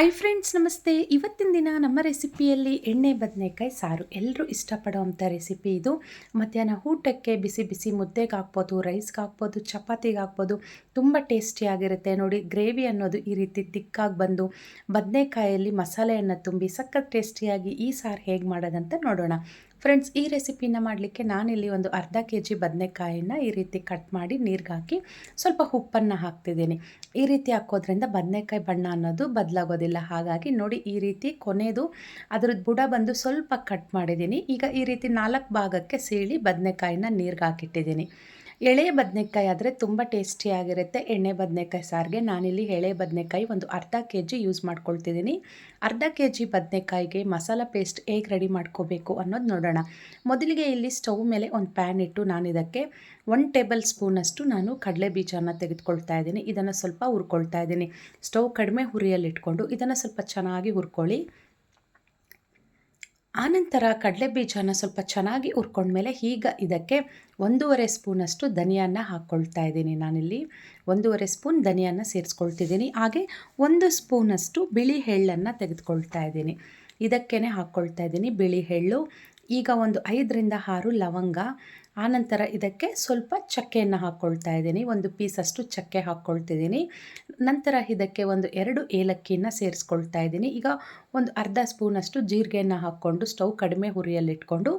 I friends, ನಮಸ್ತೆ. ಇವತ್ತಿನ ದಿನ ನಮ್ಮ ರೆಸಿಪಿಯಲ್ಲಿ ಎಣ್ಣೆ, ಬದನೆಕಾಯಿ, ಸಾರು ಎಲ್ಲರೂ ಇಷ್ಟಪಡುವಂಥ ರೆಸಿಪಿ ಇದು. ಮಧ್ಯಾಹ್ನ ಊಟಕ್ಕೆ ಬಿಸಿ ಬಿಸಿ ಮುದ್ದೆಗೆ ಹಾಕ್ಬೋದು, ರೈಸ್ಗೆ ಹಾಕ್ಬೋದು, ಚಪಾತಿಗೆ ಹಾಕ್ಬೋದು, ತುಂಬ ಟೇಸ್ಟಿಯಾಗಿರುತ್ತೆ ನೋಡಿ, ಗ್ರೇವಿ ಅನ್ನೋದು ಈ ರೀತಿ ತಿಕ್ಕಾಗಿ ಬಂದು ಬದನೆಕಾಯಲ್ಲಿ ಮಸಾಲೆಯನ್ನು ತುಂಬಿ ಸಖತ್ ಟೇಸ್ಟಿಯಾಗಿ ಈ ಸಾರು ಹೇಗೆ ಮಾಡೋದಂತ ನೋಡೋಣ. ಫ್ರೆಂಡ್ಸ್ ಈ ರೆಸಿಪಿನ ಮಾಡಲಿಕ್ಕೆ ನಾನಿಲ್ಲಿ ಒಂದು ಅರ್ಧ ಕೆ ಜಿ ಬದನೆಕಾಯಿನ ಈ ರೀತಿ ಕಟ್ ಮಾಡಿ ನೀರಿಗೆ ಹಾಕಿ ಸ್ವಲ್ಪ ಉಪ್ಪನ್ನು ಹಾಕ್ತಿದ್ದೀನಿ. ಈ ರೀತಿ ಹಾಕೋದ್ರಿಂದ ಬದನೆಕಾಯಿ ಬಣ್ಣ ಅನ್ನೋದು ಬದಲಾಗೋದಿಲ್ಲ. ಹಾಗಾಗಿ ನೋಡಿ ಈ ರೀತಿ ಕೊನೆಯದು ಅದ್ರದ್ದು ಬುಡ ಬಂದು ಸ್ವಲ್ಪ ಕಟ್ ಮಾಡಿದ್ದೀನಿ. ಈಗ ಈ ರೀತಿ ನಾಲ್ಕು ಭಾಗಕ್ಕೆ ಸೀಳಿ ಬದನೆಕಾಯಿನ ನೀರಿಗೆ ಹಾಕಿಟ್ಟಿದ್ದೀನಿ. ಎಳೆ ಬದನೆಕಾಯಿ ಆದರೆ ತುಂಬ ಟೇಸ್ಟಿಯಾಗಿರುತ್ತೆ ಎಣ್ಣೆ ಬದನೆಕಾಯಿ ಸಾರಿಗೆ. ನಾನಿಲ್ಲಿ ಎಳೆ ಬದನೆಕಾಯಿ ಒಂದು ಅರ್ಧ ಕೆ ಜಿ ಯೂಸ್ ಮಾಡ್ಕೊಳ್ತಿದ್ದೀನಿ. ಅರ್ಧ ಕೆ ಜಿ ಬದನೆಕಾಯಿಗೆ ಮಸಾಲ ಪೇಸ್ಟ್ ಹೇಗೆ ರೆಡಿ ಮಾಡ್ಕೋಬೇಕು ಅನ್ನೋದು ನೋಡೋಣ. ಮೊದಲಿಗೆ ಇಲ್ಲಿ ಸ್ಟವ್ ಮೇಲೆ ಒಂದು ಪ್ಯಾನ್ ಇಟ್ಟು ನಾನು ಇದಕ್ಕೆ ಒನ್ ಟೇಬಲ್ ಸ್ಪೂನಷ್ಟು ನಾನು ಕಡಲೆ ಬೀಜನ ತೆಗೆದುಕೊಳ್ತಾ ಇದ್ದೀನಿ. ಇದನ್ನು ಸ್ವಲ್ಪ ಹುರ್ಕೊಳ್ತಾ ಇದ್ದೀನಿ. ಸ್ಟವ್ ಕಡಿಮೆ ಹುರಿಯಲ್ಲಿಟ್ಕೊಂಡು ಇದನ್ನು ಸ್ವಲ್ಪ ಚೆನ್ನಾಗಿ ಹುರ್ಕೊಳ್ಳಿ. ಆನಂತರ ಕಡಲೆ ಬೀಜನ ಸ್ವಲ್ಪ ಚೆನ್ನಾಗಿ ಹುರ್ಕೊಂಡ್ಮೇಲೆ ಈಗ ಇದಕ್ಕೆ ಒಂದೂವರೆ ಸ್ಪೂನಷ್ಟು ಧನಿಯಾನ ಹಾಕ್ಕೊಳ್ತಾ ಇದ್ದೀನಿ ನಾನಿಲ್ಲಿ. ಒಂದೂವರೆ ಸ್ಪೂನ್ ಧನಿಯಾನ ಸೇರಿಸ್ಕೊಳ್ತಿದ್ದೀನಿ. ಹಾಗೆ ಒಂದು ಸ್ಪೂನಷ್ಟು ಬಿಳಿ ಎಳ್ಳನ್ನು ತೆಗೆದುಕೊಳ್ತಾ ಇದ್ದೀನಿ. ಇದಕ್ಕೇ ಹಾಕ್ಕೊಳ್ತಾ ಇದ್ದೀನಿ ಬಿಳಿ ಎಳ್ಳು. ಈಗ ಒಂದು ಐದರಿಂದ ಆರು ಲವಂಗ ಆನಂತರ ಇದಕ್ಕೆ ಸ್ವಲ್ಪ ಚಕ್ಕೆಯನ್ನು ಹಾಕ್ಕೊಳ್ತಾ ಇದ್ದೀನಿ. ಒಂದು ಪೀಸಷ್ಟು ಚಕ್ಕೆ ಹಾಕ್ಕೊಳ್ತಿದ್ದೀನಿ ನಂತರ ಇದಕ್ಕೆ ಒಂದು ಎರಡು ಏಲಕ್ಕಿಯನ್ನು ಸೇರಿಸ್ಕೊಳ್ತಾ ಇದ್ದೀನಿ. ಈಗ ಒಂದು ಅರ್ಧ ಸ್ಪೂನಷ್ಟು ಜೀರಿಗೆಯನ್ನು ಹಾಕ್ಕೊಂಡು ಸ್ಟವ್ ಕಡಿಮೆ ಹುರಿಯಲ್ಲಿಟ್ಕೊಂಡು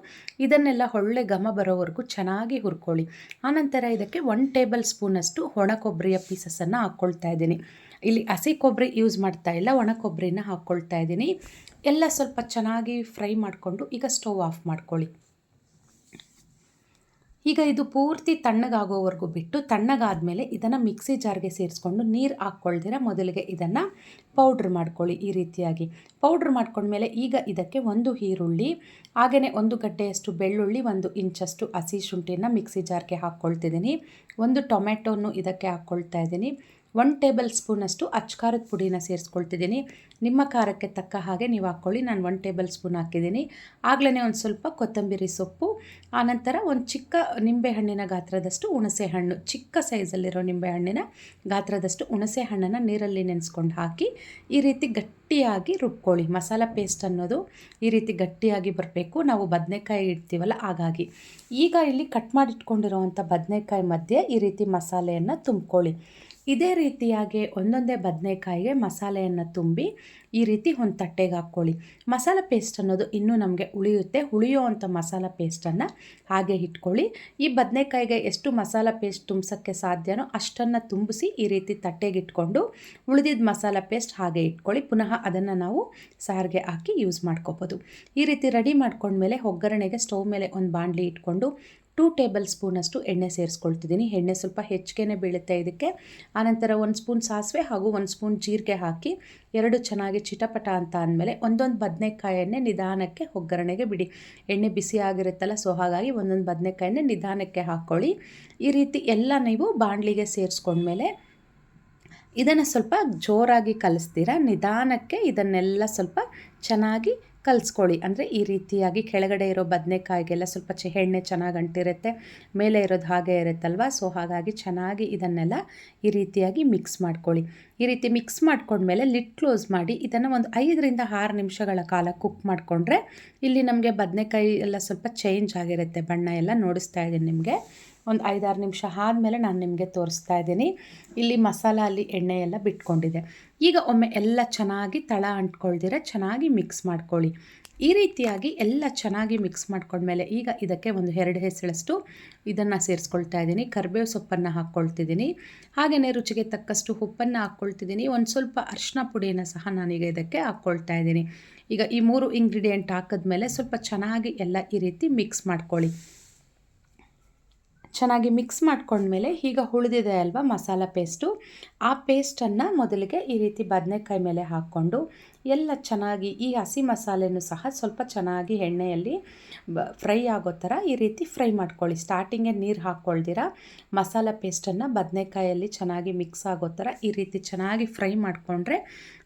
ಇದನ್ನೆಲ್ಲ ಒಳ್ಳೆ ಘಮ ಬರೋವರೆಗೂ ಚೆನ್ನಾಗಿ ಹುರ್ಕೊಳ್ಳಿ. ಆನಂತರ ಇದಕ್ಕೆ ಒನ್ ಟೇಬಲ್ ಸ್ಪೂನಷ್ಟು ಒಣ ಕೊಬ್ಬರಿಯ ಪೀಸಸನ್ನು ಹಾಕ್ಕೊಳ್ತಾ ಇದ್ದೀನಿ. ಇಲ್ಲಿ ಹಸಿ ಕೊಬ್ಬರಿ ಯೂಸ್ ಮಾಡ್ತಾ ಇಲ್ಲ, ಒಣ ಕೊಬ್ಬರಿನ ಹಾಕ್ಕೊಳ್ತಾ ಇದ್ದೀನಿ. ಎಲ್ಲ ಸ್ವಲ್ಪ ಚೆನ್ನಾಗಿ ಫ್ರೈ ಮಾಡಿಕೊಂಡು ಈಗ ಸ್ಟವ್ ಆಫ್ ಮಾಡ್ಕೊಳ್ಳಿ. ಈಗ ಇದು ಪೂರ್ತಿ ತಣ್ಣಗಾಗೋವರೆಗೂ ಬಿಟ್ಟು ತಣ್ಣಗಾದಮೇಲೆ ಇದನ್ನು ಮಿಕ್ಸಿ ಜಾರ್ಗೆ ಸೇರಿಸ್ಕೊಂಡು ನೀರು ಹಾಕ್ಕೊಳ್ದಿರ ಮೊದಲಿಗೆ ಇದನ್ನು ಪೌಡ್ರ್ ಮಾಡ್ಕೊಳ್ಳಿ ಈ ರೀತಿಯಾಗಿ. ಪೌಡ್ರ್ ಮಾಡ್ಕೊಂಡ್ಮೇಲೆ ಈಗ ಇದಕ್ಕೆ ಒಂದು ಈರುಳ್ಳಿ ಹಾಗೆಯೇ ಒಂದು ಗಡ್ಡೆಯಷ್ಟು ಬೆಳ್ಳುಳ್ಳಿ, ಒಂದು ಇಂಚಷ್ಟು ಹಸಿ ಶುಂಠಿಯನ್ನು ಮಿಕ್ಸಿ ಜಾರ್ಗೆ ಹಾಕ್ಕೊಳ್ತಿದ್ದೀನಿ. ಒಂದು ಟೊಮೆಟೊನು ಇದಕ್ಕೆ ಹಾಕ್ಕೊಳ್ತಾ ಇದ್ದೀನಿ. ಒನ್ ಟೇಬಲ್ ಸ್ಪೂನಷ್ಟು ಅಚ್ಕಾರದ ಪುಡಿನ ಸೇರಿಸ್ಕೊಳ್ತಿದ್ದೀನಿ. ನಿಮ್ಮ ಖಾರಕ್ಕೆ ತಕ್ಕ ಹಾಗೆ ನೀವು ಹಾಕ್ಕೊಳ್ಳಿ. ನಾನು ಒನ್ ಟೇಬಲ್ ಸ್ಪೂನ್ ಹಾಕಿದ್ದೀನಿ. ಆಗ್ಲೇ ಒಂದು ಸ್ವಲ್ಪ ಕೊತ್ತಂಬರಿ ಸೊಪ್ಪು ಆನಂತರ ಒಂದು ಚಿಕ್ಕ ನಿಂಬೆಹಣ್ಣಿನ ಗಾತ್ರದಷ್ಟು ಹುಣಸೆ ಹಣ್ಣು. ಚಿಕ್ಕ ಸೈಜಲ್ಲಿರೋ ನಿಂಬೆಹಣ್ಣಿನ ಗಾತ್ರದಷ್ಟು ಹುಣಸೆ ಹಣ್ಣನ್ನು ನೀರಲ್ಲಿ ನೆನೆಸ್ಕೊಂಡು ಹಾಕಿ ಈ ರೀತಿ ಗಟ್ಟಿಯಾಗಿ ರುಬ್ಕೊಳ್ಳಿ. ಮಸಾಲ ಪೇಸ್ಟ್ ಅನ್ನೋದು ಈ ರೀತಿ ಗಟ್ಟಿಯಾಗಿ ಬರಬೇಕು. ನಾವು ಬದನೆಕಾಯಿ ಇಡ್ತೀವಲ್ಲ, ಹಾಗಾಗಿ. ಈಗ ಇಲ್ಲಿ ಕಟ್ ಮಾಡಿಟ್ಕೊಂಡಿರೋವಂಥ ಬದನೆಕಾಯಿ ಮಧ್ಯೆ ಈ ರೀತಿ ಮಸಾಲೆಯನ್ನು ತುಂಬ್ಕೊಳ್ಳಿ. ಇದೇ ರೀತಿಯಾಗಿ ಒಂದೊಂದೇ ಬದನೆಕಾಯಿಗೆ ಮಸಾಲೆಯನ್ನು ತುಂಬಿ ಈ ರೀತಿ ಒಂದು ತಟ್ಟೆಗೆ ಹಾಕ್ಕೊಳ್ಳಿ. ಮಸಾಲ ಪೇಸ್ಟ್ ಅನ್ನೋದು ಇನ್ನೂ ನಮಗೆ ಉಳಿಯುತ್ತೆ. ಉಳಿಯೋ ಅಂಥ ಮಸಾಲ ಪೇಸ್ಟನ್ನು ಹಾಗೆ ಇಟ್ಕೊಳ್ಳಿ. ಈ ಬದನೆಕಾಯಿಗೆ ಎಷ್ಟು ಮಸಾಲ ಪೇಸ್ಟ್ ತುಂಬಿಸೋಕ್ಕೆ ಸಾಧ್ಯನೋ ಅಷ್ಟನ್ನು ತುಂಬಿಸಿ ಈ ರೀತಿ ತಟ್ಟೆಗೆ ಇಟ್ಕೊಂಡು ಉಳಿದಿದ್ದ ಮಸಾಲ ಪೇಸ್ಟ್ ಹಾಗೆ ಇಟ್ಕೊಳ್ಳಿ. ಪುನಃ ಅದನ್ನು ನಾವು ಸಾರಿಗೆ ಹಾಕಿ ಯೂಸ್ ಮಾಡ್ಕೋಬೋದು. ಈ ರೀತಿ ರೆಡಿ ಮಾಡ್ಕೊಂಡ್ಮೇಲೆ ಒಗ್ಗರಣೆಗೆ ಸ್ಟವ್ ಮೇಲೆ ಒಂದು ಬಾಣಲಿ ಇಟ್ಕೊಂಡು ಟೂ ಟೇಬಲ್ ಸ್ಪೂನಷ್ಟು ಎಣ್ಣೆ ಸೇರಿಸ್ಕೊಳ್ತಿದ್ದೀನಿ. ಎಣ್ಣೆ ಸ್ವಲ್ಪ ಹೆಚ್ಚಿಗೆ ಬೀಳುತ್ತೆ ಇದಕ್ಕೆ. ಆನಂತರ ಒಂದು ಸ್ಪೂನ್ ಸಾಸಿವೆ ಹಾಗೂ ಒಂದು ಸ್ಪೂನ್ ಜೀರಿಗೆ ಹಾಕಿ ಎರಡು ಚೆನ್ನಾಗಿ ಚಿಟಪಟ ಅಂತ ಅಂದಮೇಲೆ ಒಂದೊಂದು ಬದನೆಕಾಯನ್ನೇ ನಿಧಾನಕ್ಕೆ ಒಗ್ಗರಣೆಗೆ ಬಿಡಿ. ಎಣ್ಣೆ ಬಿಸಿ ಆಗಿರುತ್ತಲ್ಲ ಸೊ ಹಾಗಾಗಿ ಒಂದೊಂದು ಬದನೆಕಾಯನ್ನೇ ನಿಧಾನಕ್ಕೆ ಹಾಕ್ಕೊಳ್ಳಿ ಈ ರೀತಿ ಎಲ್ಲ ನೀವು ಬಾಣಲಿಗೆ ಸೇರಿಸ್ಕೊಂಡ್ಮೇಲೆ ಇದನ್ನು ಸ್ವಲ್ಪ ಜೋರಾಗಿ ಕಲಿಸ್ತೀರ? ನಿಧಾನಕ್ಕೆ ಇದನ್ನೆಲ್ಲ ಸ್ವಲ್ಪ ಚೆನ್ನಾಗಿ ಕಲಿಸ್ಕೊಳ್ಳಿ. ಅಂದರೆ ಈ ರೀತಿಯಾಗಿ ಕೆಳಗಡೆ ಇರೋ ಬದನೆಕಾಯಿಗೆಲ್ಲ ಸ್ವಲ್ಪ ಚೆ, ಎಣ್ಣೆ ಚೆನ್ನಾಗಿ ಅಂಟಿರುತ್ತೆ, ಮೇಲೆ ಇರೋದು ಹಾಗೆ ಇರುತ್ತಲ್ವ? ಸೊ, ಹಾಗಾಗಿ ಚೆನ್ನಾಗಿ ಇದನ್ನೆಲ್ಲ ಈ ರೀತಿಯಾಗಿ ಮಿಕ್ಸ್ ಮಾಡ್ಕೊಳ್ಳಿ. ಈ ರೀತಿ ಮಿಕ್ಸ್ ಮಾಡ್ಕೊಂಡ್ಮೇಲೆ ಲಿಟ್ ಕ್ಲೋಸ್ ಮಾಡಿ ಇದನ್ನು ಒಂದು ಐದರಿಂದ ಆರು ನಿಮಿಷಗಳ ಕಾಲ ಕುಕ್ ಮಾಡಿಕೊಂಡ್ರೆ ಇಲ್ಲಿ ನಮಗೆ ಬದನೆಕಾಯಿ ಎಲ್ಲ ಸ್ವಲ್ಪ ಚೇಂಜ್ ಆಗಿರುತ್ತೆ. ಬಣ್ಣ ಎಲ್ಲ ನೋಡಿಸ್ತಾ ಇದ್ದೀನಿ ನಿಮಗೆ. ಒಂದು ಐದಾರು ನಿಮಿಷ ಆದಮೇಲೆ ನಾನು ನಿಮಗೆ ತೋರಿಸ್ತಾ ಇದ್ದೀನಿ. ಇಲ್ಲಿ ಮಸಾಲ, ಅಲ್ಲಿ ಎಣ್ಣೆ ಎಲ್ಲ ಬಿಟ್ಕೊಂಡಿದೆ. ಈಗ ಒಮ್ಮೆ ಎಲ್ಲ ಚೆನ್ನಾಗಿ ತಳ ಅಂಟ್ಕೊಳ್ದಿರ ಚೆನ್ನಾಗಿ ಮಿಕ್ಸ್ ಮಾಡ್ಕೊಳ್ಳಿ. ಈ ರೀತಿಯಾಗಿ ಎಲ್ಲ ಚೆನ್ನಾಗಿ ಮಿಕ್ಸ್ ಮಾಡ್ಕೊಂಡ್ಮೇಲೆ ಈಗ ಇದಕ್ಕೆ ಒಂದು ಎರಡು ಹೆಸಳಷ್ಟು ಇದನ್ನು ಸೇರಿಸ್ಕೊಳ್ತಾ ಇದ್ದೀನಿ. ಕರಿಬೇವು ಸೊಪ್ಪನ್ನು ಹಾಕ್ಕೊಳ್ತಿದ್ದೀನಿ. ಹಾಗೆಯೇ ರುಚಿಗೆ ತಕ್ಕಷ್ಟು ಉಪ್ಪನ್ನು ಹಾಕ್ಕೊಳ್ತಿದ್ದೀನಿ. ಒಂದು ಸ್ವಲ್ಪ ಅರಿಶಿನ ಪುಡಿಯನ್ನು ಸಹ ನಾನೀಗ ಇದಕ್ಕೆ ಹಾಕ್ಕೊಳ್ತಾ ಇದ್ದೀನಿ. ಈಗ ಈ ಮೂರು ಇಂಗ್ರೀಡಿಯೆಂಟ್ ಹಾಕಿದ್ಮೇಲೆ ಸ್ವಲ್ಪ ಚೆನ್ನಾಗಿ ಎಲ್ಲ ಈ ರೀತಿ ಮಿಕ್ಸ್ ಮಾಡ್ಕೊಳ್ಳಿ. ಚೆನ್ನಾಗಿ ಮಿಕ್ಸ್ ಮಾಡ್ಕೊಂಡ್ಮೇಲೆ ಈಗ ಉಳಿದಿದೆ ಅಲ್ವಾ ಮಸಾಲ ಪೇಸ್ಟು. ಆ ಪೇಸ್ಟನ್ನು ಮೊದಲಿಗೆ ಈ ರೀತಿ ಬದನೆಕಾಯಿ ಮೇಲೆ ಹಾಕ್ಕೊಂಡು ಎಲ್ಲ ಚೆನ್ನಾಗಿ ಈ ಹಸಿ ಮಸಾಲೆನೂ ಸಹ ಸ್ವಲ್ಪ ಚೆನ್ನಾಗಿ ಎಣ್ಣೆಯಲ್ಲಿ ಬ ಫ್ರೈ ಆಗೋ ಥರ ಈ ರೀತಿ ಫ್ರೈ ಮಾಡ್ಕೊಳ್ಳಿ. ಸ್ಟಾರ್ಟಿಂಗೇ ನೀರು ಹಾಕ್ಕೊಳ್ದಿರ ಮಸಾಲ ಪೇಸ್ಟನ್ನು ಬದನೆಕಾಯಲ್ಲಿ ಚೆನ್ನಾಗಿ ಮಿಕ್ಸ್ ಆಗೋ ಥರ ಈ ರೀತಿ ಚೆನ್ನಾಗಿ ಫ್ರೈ ಮಾಡಿಕೊಂಡ್ರೆ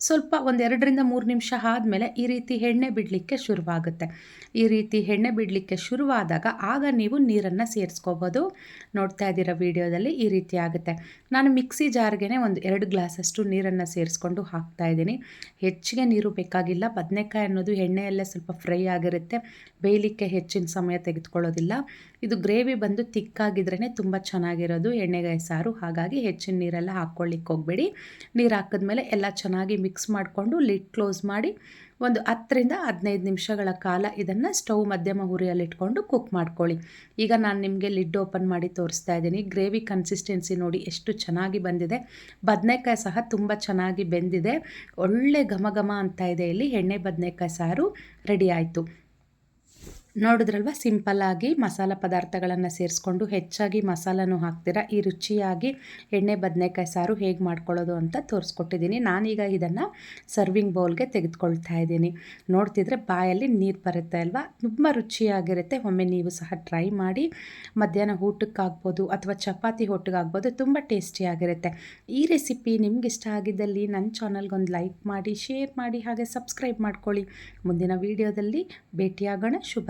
ಸ್ವಲ್ಪ ಒಂದೆರಡರಿಂದ ಮೂರು ನಿಮಿಷ ಆದಮೇಲೆ ಈ ರೀತಿ ಎಣ್ಣೆ ಬಿಡಲಿಕ್ಕೆ ಶುರುವಾಗುತ್ತೆ. ಈ ರೀತಿ ಎಣ್ಣೆ ಬಿಡಲಿಕ್ಕೆ ಶುರುವಾದಾಗ ಆಗ ನೀವು ನೀರನ್ನು ಸೇರಿಸ್ಕೋಬೋದು. ನೋಡ್ತಾ ಇದ್ದೀರ ವಿಡಿಯೋದಲ್ಲಿ, ಈ ರೀತಿ ಆಗುತ್ತೆ. ನಾನು ಮಿಕ್ಸಿ ಜಾರ್ಗೆ ಒಂದು ಎರಡು ಗ್ಲಾಸಷ್ಟು ನೀರನ್ನು ಸೇರಿಸ್ಕೊಂಡು ಹಾಕ್ತಾ ಇದ್ದೀನಿ. ಹೆಚ್ಚಿಗೆ ನೀರು ಬೇಕಾಗಿಲ್ಲ. ಬದನೆಕಾಯಿ ಅನ್ನೋದು ಎಣ್ಣೆಯಲ್ಲೇ ಸ್ವಲ್ಪ ಫ್ರೈ ಆಗಿರುತ್ತೆ. ಬೇಯಲಿಕ್ಕೆ ಹೆಚ್ಚಿನ ಸಮಯ ತೆಗೆದುಕೊಳ್ಳೋದಿಲ್ಲ. ಇದು ಗ್ರೇವಿ ಬಂದು ತಿಕ್ಕಾಗಿದ್ರೇ ತುಂಬ ಚೆನ್ನಾಗಿರೋದು. ಎಣ್ಣೆಗಾಯಿ ಸಾರು, ಹಾಗಾಗಿ ಹೆಚ್ಚಿನ ನೀರೆಲ್ಲ ಹಾಕ್ಕೊಳ್ಳಿಕ್ಕೆ ಹೋಗಬೇಡಿ. ನೀರು ಹಾಕಿದ್ಮೇಲೆ ಎಲ್ಲ ಚೆನ್ನಾಗಿ ಮಿಕ್ಸ್ ಮಾಡಿಕೊಂಡು ಲಿಡ್ ಕ್ಲೋಸ್ ಮಾಡಿ ಒಂದು ಹತ್ತರಿಂದ ಹದಿನೈದು ನಿಮಿಷಗಳ ಕಾಲ ಇದನ್ನು ಸ್ಟವ್ ಮಧ್ಯಮ ಹುರಿಯಲ್ಲಿಟ್ಕೊಂಡು ಕುಕ್ ಮಾಡ್ಕೊಳ್ಳಿ. ಈಗ ನಾನು ನಿಮಗೆ ಲಿಡ್ ಓಪನ್ ಮಾಡಿ ತೋರಿಸ್ತಾ ಇದ್ದೀನಿ. ಗ್ರೇವಿ ಕನ್ಸಿಸ್ಟೆನ್ಸಿ ನೋಡಿ ಎಷ್ಟು ಚೆನ್ನಾಗಿ ಬಂದಿದೆ. ಬದನೆಕಾಯಿ ಸಹ ತುಂಬ ಚೆನ್ನಾಗಿ ಬೆಂದಿದೆ. ಒಳ್ಳೆ ಘಮ ಘಮ ಅಂತ ಇದೆ ಇಲ್ಲಿ. ಎಣ್ಣೆ, ಬದನೆಕಾಯಿ ಸಾರು ರೆಡಿ ಆಯಿತು. ನೋಡಿದ್ರಲ್ವ? ಸಿಂಪಲ್ಲಾಗಿ ಮಸಾಲ ಪದಾರ್ಥಗಳನ್ನು ಸೇರಿಸ್ಕೊಂಡು ಹೆಚ್ಚಾಗಿ ಮಸಾಲನೂ ಹಾಕ್ತೀರಾ? ಈ ರುಚಿಯಾಗಿ ಎಣ್ಣೆ, ಬದನೆಕಾಯಿ ಸಾರು ಹೇಗೆ ಮಾಡ್ಕೊಳ್ಳೋದು ಅಂತ ತೋರಿಸ್ಕೊಟ್ಟಿದ್ದೀನಿ. ನಾನೀಗ ಇದನ್ನು ಸರ್ವಿಂಗ್ ಬೌಲ್ಗೆ ತೆಗೆದುಕೊಳ್ತಾ ಇದ್ದೀನಿ. ನೋಡ್ತಿದ್ರೆ ಬಾಯಲ್ಲಿ ನೀರು ಬರುತ್ತೆ ಅಲ್ವಾ? ತುಂಬ ರುಚಿಯಾಗಿರುತ್ತೆ. ಒಮ್ಮೆ ನೀವು ಸಹ ಟ್ರೈ ಮಾಡಿ ಮಧ್ಯಾಹ್ನ ಊಟಕ್ಕಾಗ್ಬೋದು ಅಥವಾ ಚಪಾತಿ ಹೊಟ್ಟಿಗಾಗ್ಬೋದು ತುಂಬ ಟೇಸ್ಟಿಯಾಗಿರುತ್ತೆ. ಈ ರೆಸಿಪಿ ನಿಮ್ಗೆ ಇಷ್ಟ ಆಗಿದ್ದಲ್ಲಿ ನನ್ನ ಚಾನಲ್ಗೊಂದು ಲೈಕ್ ಮಾಡಿ, ಶೇರ್ ಮಾಡಿ ಹಾಗೆ ಸಬ್ಸ್ಕ್ರೈಬ್ ಮಾಡ್ಕೊಳ್ಳಿ. ಮುಂದಿನ ವೀಡಿಯೋದಲ್ಲಿ ಭೇಟಿಯಾಗೋಣ. ಶುಭ